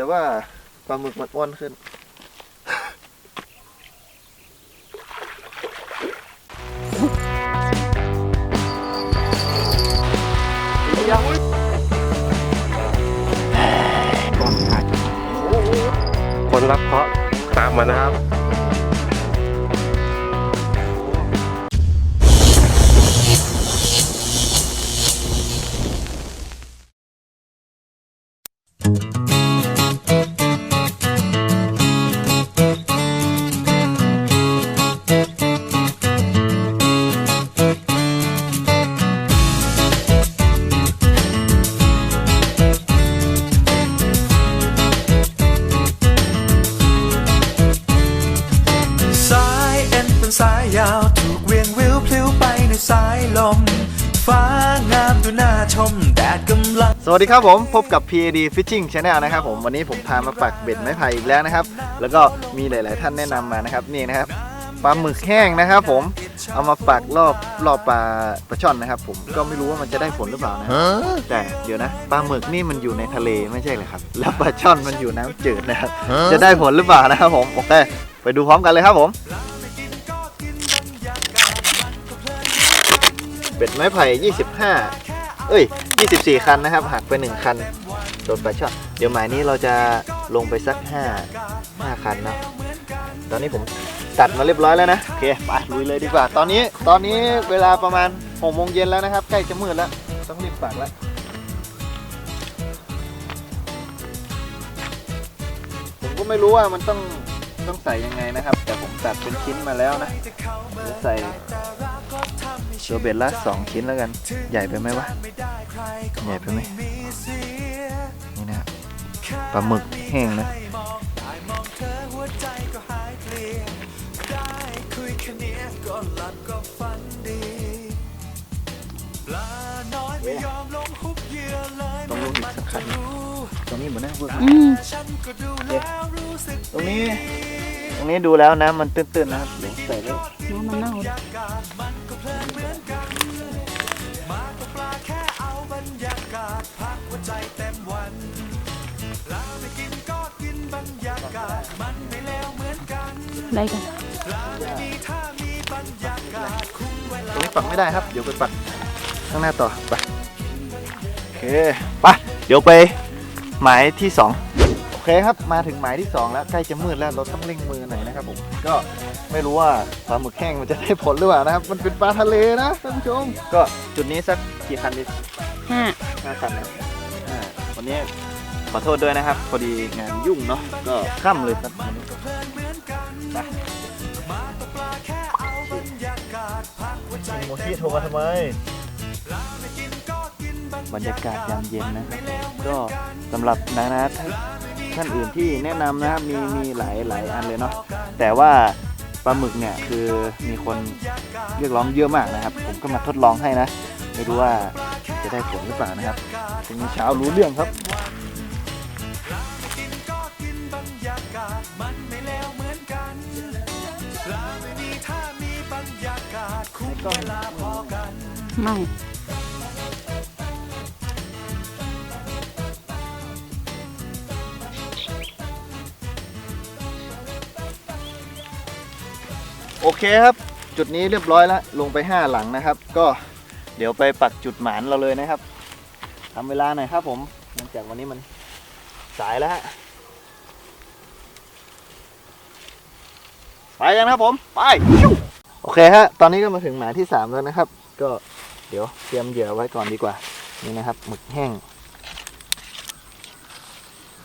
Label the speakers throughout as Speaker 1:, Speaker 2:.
Speaker 1: แต่ว่าปลาหมึกมันอ้วนขึ้น
Speaker 2: คนรับเคราะห์ตามมานะครับ
Speaker 3: สายลม ฟ้างามดูน่าชมแดดกำลัง
Speaker 1: สวัสดีครับผมพบกับ PAD Fishing Channel นะครับผมวันนี้ผมพามาปักเบ็ดไม้ไผ่อีกแล้วนะครับ แล้วก็มีหลาย ๆ ท่านแนะนำมานะครับนี่นะครับปลาหมึกแห้งนะครับผมเอามาปักรอบรอบปลาปลาช่อนนะครับ ผมก็ไม่รู้ว่ามันจะได้ผลหรือเปล่านะ แต่เดี๋ยวนะปลาหมึกนี่มันอยู่ในทะเลไม่ใช่เหรอครับ แล้วปลาช่อนมันอยู่น้ำจืดนะครับ จะได้ผลหรือเปล่านะครับผมโอเคไปดูพร้อมกันเลยครับผม เป็ดไม้ไผ่ 25 เอ้ย 24 คันนะครับ หักไป 1 คัน โดนปลาช่อนเดี๋ยวหมายนี้เราจะลงไปสัก 5 5 คันเนอะตอนนี้ผมตัดมาเรียบร้อยแล้วนะ โอเค ไปลุยเลยดีกว่า ตอนนี้ตอนนี้เวลาประมาณ6โมงเย็นแล้วนะครับ ใกล้จะมืดแล้ว ต้องรีบปักแล้วผมก็ไม่รู้ว่ามันต้องต้องใส่ยังไงนะครับ แต่ผมตัดเป็นชิ้นมาแล้วนะเดี๋ยวใส่ ตัวเบ็ดละสองชิ้นแล้วกัน ใหญ่ไปไหมวะ ใหญ่ไปไหมนี่นะครับปลาหมึกแห้งนะ
Speaker 3: คุยแค่เนี้ยก็หลับก็ฝันดีปลาน้อยไม่ยอมลงหุบเหยื่อเลย
Speaker 1: ต้องลงอีกสักคัน
Speaker 3: รู้
Speaker 1: ตรงนี้เหมือนน่าเวิร์ก
Speaker 4: อืม
Speaker 3: ฉันก็ดูแล้วรู้สึก
Speaker 1: ตรงนี้ ตรงนี้ดูแล้วนะมันตื้นๆนะครับเดี๋ยวใส่แล้ว
Speaker 4: น้ำมันเน่า
Speaker 3: ได้
Speaker 4: กัน
Speaker 3: ปลาไม่มีถ้ามีบรรยากาศคุ้มเว
Speaker 1: ตร
Speaker 3: ลา
Speaker 1: งนี้ปักไม่ได้ครับ เดี๋ยวไปปักข้างหน้าต่อ ไป โอเคไปเดี๋ยวไปหมายที่สองโอเคครับ มาถึงหมายที่สองแล้ว ใกล้จะมืดแล้ว เราต้องเร่งมือหน่อยนะครับผม ก็ไม่รู้ว่าปลาหมึกแห้งมันจะได้ผลหรือเปล่านะครับ มันเป็นปลาทะเลนะท่านผู้ชม ก็จุดนี้สักกี่คันดี
Speaker 4: ห้า
Speaker 1: ห้าคันนะอ่าวันนี้ขอโทษด้วยนะครับ พอดีงานยุ่งเนาะ ก็ค่ำเลยครับ โมชิโทรมาทำไม บรรยากาศยามเย็นนะครับก็สำหรับนานาท่านท่านอื่นที่แนะนำนะครับมีมีหลายหลายอันเลยเนาะแต่ว่าปลาหมึกเนี่ยคือมีคนเรียกร้องเยอะมากนะครับ ผมก็มาทดลองให้นะ ไม่รู้ว่าจะได้ผลหรือเปล่านะครับพรุ่งนี้เช้ารู้เรื่องครับ ก็
Speaker 4: ไม่
Speaker 1: โอเคครับ จุดนี้เรียบร้อยแล้ว ลงไป 5 หลังนะครับ ก็เดี๋ยวไปปักจุดหมานเราเลยนะครับทำเวลาหน่อยครับผมเนื่องจากวันนี้มันสายแล้วฮะไปกันครับผม ไป โอเคฮะ ตอนนี้ก็มาถึงหมายที่3แล้วนะครับ ก็เดี๋ยวเตรียมเหยื่อไว้ก่อนดีกว่า นี่นะครับหมึกแห้ง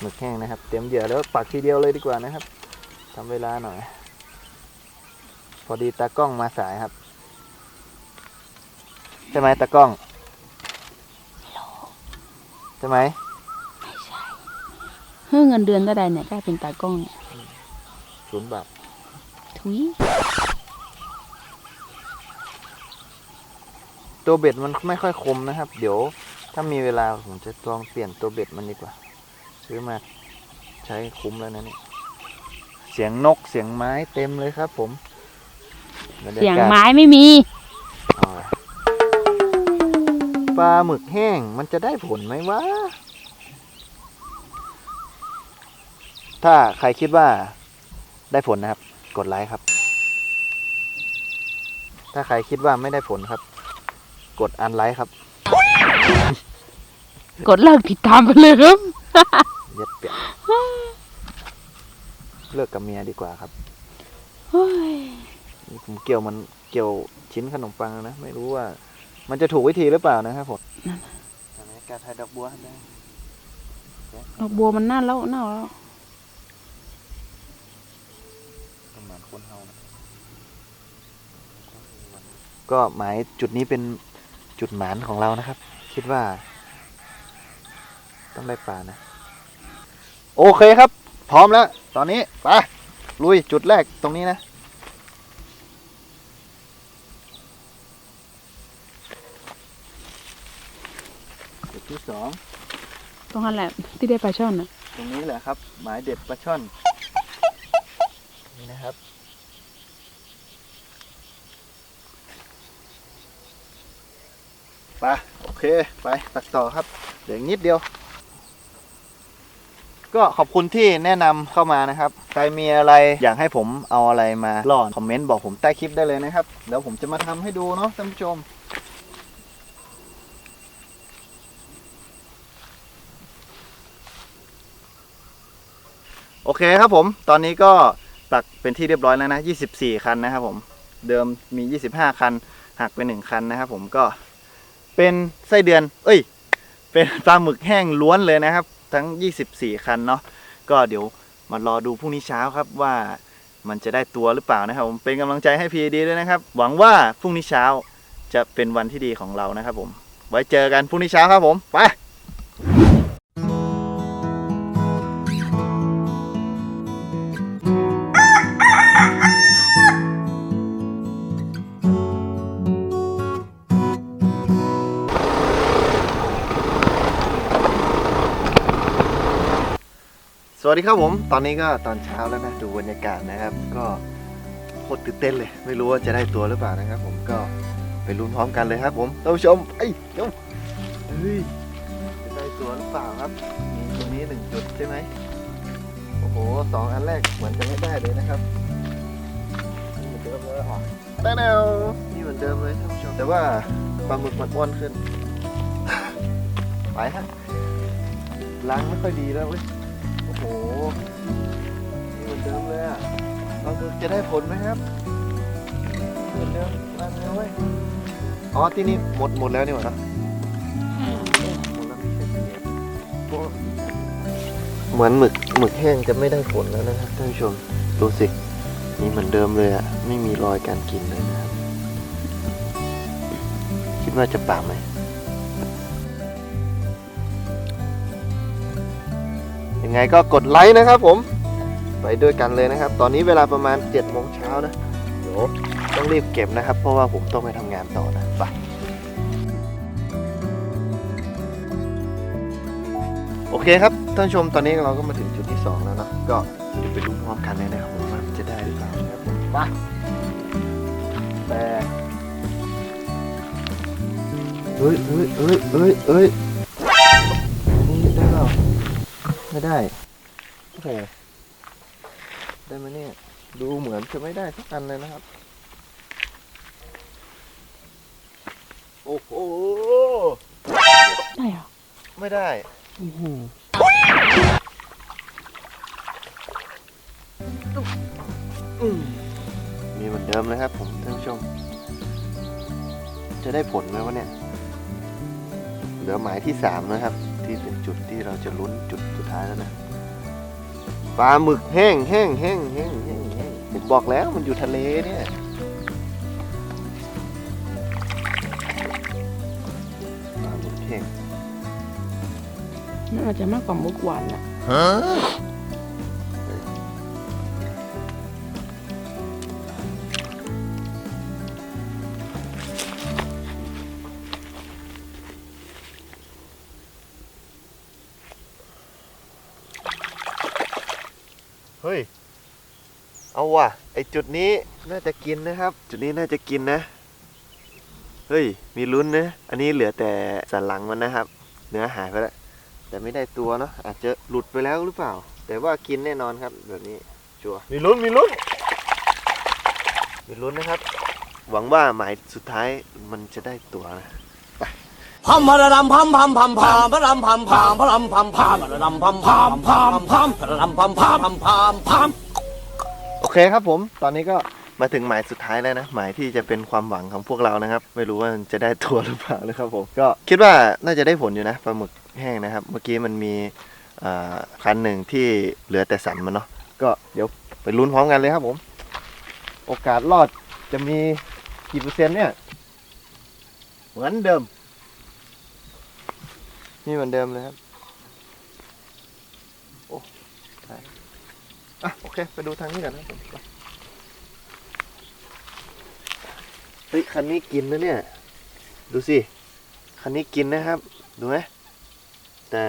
Speaker 1: หมึกแห้งนะครับ เตรียมเหยื่อแล้วปักทีเดียวเลยดีกว่านะครับทำเวลาหน่อย พอดีตากล้องมาสายครับ ใช่ไหมตากล้องใช่ไหม
Speaker 4: เฮ้ยเงินเดือนเท่าใดเนี่ยกลายเป็นตากล้องเนี่ย
Speaker 1: ศูนย์บาท
Speaker 4: ทุย
Speaker 1: ตัวเบ็ดมันไม่ค่อยคมนะครับ เดี๋ยวถ้ามีเวลาผมจะลองเปลี่ยนตัวเบ็ดมันดีกว่า ซื้อมาใช้คุ้มแล้วนะเนี่ยเสียงนกเสียงไม้เต็มเลยครับผมบรร
Speaker 4: เสียง
Speaker 1: กาศ
Speaker 4: ไม้ไม่มี
Speaker 1: เอาล่ะปลาหมึกแห้งมันจะได้ผลไหมวะ
Speaker 5: ถ้าใครคิดว่าได้ผลนะครับ กดไลค์ครับ ถ้าใครคิดว่าไม่ได้ผลครับ กดอันไลค์ครับ
Speaker 4: กดเลิกติดตามไปเลยครับ
Speaker 5: เย็ดเปียกเลิกกับเมียดีกว่าครับ
Speaker 4: เฮ้ย
Speaker 5: นี่ผมเกี่ยวมันเกี่ยวชิ้นขนมปังนะ ไม่รู้ว่า มันจะถูกวิธีหรือเปล่านะครับผมอันนี้การไทยดอกบัวได้
Speaker 4: ดอกบัวมันน่าแล้วน่าแล้ว
Speaker 5: ประมาณคนเฮานะก็หมายจุดนี้เป็น จุดหมานของเรานะครับ คิดว่า ต้องได้ปลานะ โอเคครับ พร้อมแล้ว ตอนนี้ไปลุยจุดแรกตรงนี้นะจุดที่สอง
Speaker 4: ตรงนั้นแหละที่ได้ปลาช่อนน่ะ
Speaker 5: ตรงนี้แหละครับ หมายเด็ดปลาช่อน นี่นะครับ ไปโอเค ไปตักต่อครับเหลืออีกนิดเดียว ก็ขอบคุณที่แนะนำเข้ามานะครับ ใครมีอะไรอยากให้ผมเอาอะไรมาล่อนคอมเมนต์บอกผมใต้คลิปได้เลยนะครับเดี๋ยวผมจะมาทำให้ดูเนาะท่านผู้ชม โอเคครับผม ตอนนี้ก็ตักเป็นที่เรียบร้อยแล้วนะ 24 คันนะครับผม เดิมมี 25 คัน หักไป 1 คันนะครับผมก็ เป็นไส้เดือน เอ้ย เป็นปลาหมึกแห้งล้วนเลยนะครับ ทั้ง 24 คันเนาะก็เดี๋ยวมารอดูพรุ่งนี้เช้าครับว่ามันจะได้ตัวหรือเปล่านะครับผมเป็นกำลังใจให้พีดีด้วยนะครับ หวังว่าพรุ่งนี้เช้าจะเป็นวันที่ดีของเรานะครับผม ไว้เจอกันพรุ่งนี้เช้าครับผม ไป สวัสดีครับผม ตอนนี้ก็ตอนเช้าแล้วนะ ดูบรรยากาศนะครับ ก็โคตรตื่นเต้นเลย ไม่รู้ว่าจะได้ตัวหรือเปล่านะครับ ผมก็ไปลุ้นพร้อมกันเลยครับ ผมท่านผู้ชมไอ้ยเดี๋ยวเฮ้ยจะได้ตัวหรือเปล่าครับมีตรงนี้หนึ่งจุดใช่ไหมโอ้โหสองอันแรกเหมือนจะไม่ได้เลยนะครับนี่เหมือนเดิมเลยอะได้แล้วนี่เหมือนเดิมเลยท่านผู้ชมแต่ว่าปลาหมึกมันอ้วนขึ้นไปฮะล้างไม่ค่อยดีแล้วเว้ย โอ้โหนี่เหมือนเดิมเลยอะเราจะได้ผลไหมครับเหมือนเดิมมาแล้วเว้ยอ๋อที่นี่หมดหมดแล้วนี่หว่าเนอะหมดแล้วมีแค่นี้โอ้เหมือนหมึกหมึกแห้งจะไม่ได้ผลแล้วนะครับท่านผู้ชมดูสินี่เหมือนเดิมเลยอะไม่มีรอยการกินเลยนะครับคิดว่าจะปากไหม ยังไงก็กดไลค์นะครับผม ไปด้วยกันเลยนะครับ ตอนนี้เวลาประมาณ7จ็ดโมงเช้านะ เดี๋ยวต้องรีบเก็บนะครับ เพราะว่าผมต้องไปทำงานต่อนะไปโอเคครับท่านชมตอนนี้เราก็มาถึงจุดที่ 2 แล้วนะก็เดี๋ยวไปดูพร้อมกันเลยนะครับผมว่ามันจะได้หรือเปล่านะครับผมไปแต่เฮ้ยเฮ้ยเฮ้ยเฮ้ยเฮ้ย ไม่ได้ โอ้โห ได้ไหมเนี่ย ดูเหมือนจะไม่ได้สักอันเลยนะครับ โอ้โห
Speaker 4: ได้เหรอ
Speaker 5: ไม่ได้
Speaker 4: โอ้โห
Speaker 5: อืมมีเหมือนเดิมเลยครับผมท่านผู้ชม จะได้ผลไหมวะเนี่ย เหลือหมายที่สามนะครับ ที่เป็นจุดที่เราจะลุ้นจุดสุดท้ายแล้วนะปลาหมึกแห้งแห้งแห้งแห้งแห้งแห้งผมบอกแล้วมันอยู่ทะเลเนี่ยปลาหมึกแห้ง
Speaker 4: มันอาจจะมากกว่ามุกหวานอะ
Speaker 5: เเอาว่ะ ไอจุดนี้น่าจะกินนะครับ จุดนี้น่าจะกินนะ เฮ้ย มีลุ้นนะ อันนี้เหลือแต่สันหลังมันนะครับ เนื้อหายไปแล้ว แต่ไม่ได้ตัวเนาะ อาจจะหลุดไปแล้วหรือเปล่า แต่ว่ากินแน่นอนครับ แบบนี้ ชัวร์ มีลุ้น มีลุ้น มีลุ้นนะครับ หวังว่าหมายสุดท้ายมันจะได้ตัวนะ
Speaker 2: พัมพะระดำพัมพัมพัมพามพะรำพัมพามพะรำพัมพามพะระดำพัมพามพามพามพะระดำพัมพามพามพามพาม
Speaker 5: โอ เคครับผม ตอนนี้ก็มาถึงหมายสุดท้ายแล้วนะ หมายที่จะเป็นความหวังของพวกเรานะครับ ไม่รู้ว่าจะได้ตัวหรือเปล่านะครับผม ก็คิดว่าน่าจะได้ผลอยู่นะปลาหมึกแห้งนะครับ เมื่อกี้มันมีอ่าคันหนึ่งที่เหลือแต่สันมันเนาะ ก็เดี๋ยวไปลุ้นพร้อมกันเลยครับผม โอกาสรอดจะมีกี่เปอร์เซ็นต์เนี่ย เหมือนเดิม นี่เหมือนเดิมเลยครับ โอ้ได้ อะโอเค ไปดูทางนี้กันนะผมเฮ้ยคันนี้กินนะเนี่ย ดูสิ คันนี้กินนะครับ ดูไหมแต่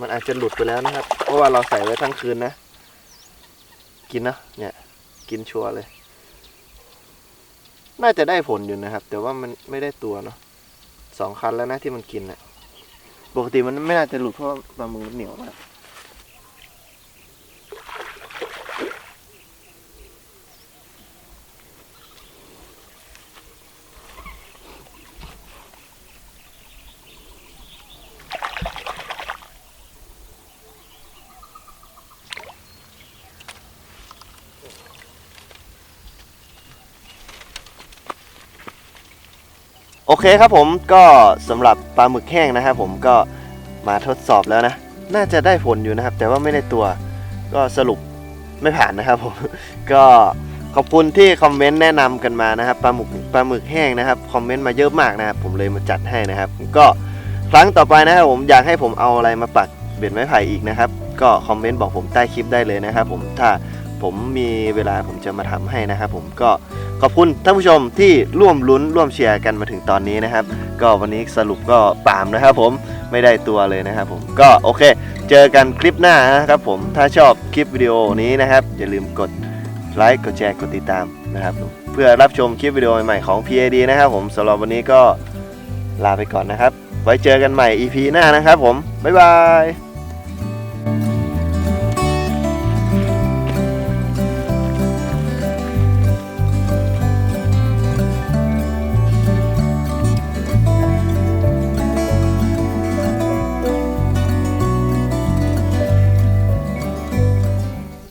Speaker 5: มันอาจจะหลุดไปแล้วนะครับ เพราะว่าเราใส่ไว้ทั้งคืนนะ กินนะเนี่ย กินชัวร์เลย น่าจะได้ผลอยู่นะครับ แต่ว่ามันไม่ได้ตัวเนาะสองคันแล้วนะที่มันกินอะปกติมันไม่น่าจะหลุดเพราะปลาหมึกมันเหนียวมาก โอเคครับผมก็สำหรับปลาหมึกแห้งนะครับผมก็มาทดสอบแล้วนะ น่าจะได้ผลอยู่นะครับ แต่ว่าไม่ได้ตัวก็สรุปไม่ผ่านนะครับผมก็ขอบคุณที่คอมเมนต์แนะนำกันมานะครับปลาหมึกปลาหมึกแห้งนะครับคอมเมนต์มาเยอะมากนะครับ ผมเลยมาจัดให้นะครับ ก็ครั้งต่อไปนะครับผมอยากให้ผมเอาอะไรมาปักเบ็ดไม้ไผ่อีกนะครับ ก็คอมเมนต์บอกผมใต้คลิปได้เลยนะครับ ผมถ้าผมมีเวลาผมจะมาทำให้นะครับ ผมก็ ขอบคุณท่านผู้ชมที่ร่วมลุ้นร่วมเชียร์กันมาถึงตอนนี้นะครับ ก็วันนี้สรุปก็ปามนะครับผมไม่ได้ตัวเลยนะครับผมก็โอเค เจอกันคลิปหน้านะครับผมถ้าชอบคลิปวิดีโอนี้นะครับ อย่าลืมกดไลค์กดแชร์กดติดตามนะครับเพื่อรับชมคลิปวิดีโอใหม่ๆของ PAD นะครับผมสำหรับวันนี้ก็ลาไปก่อนนะครับ ไว้เจอกันใหม่ EP หน้านะครับผมบ๊ายบาย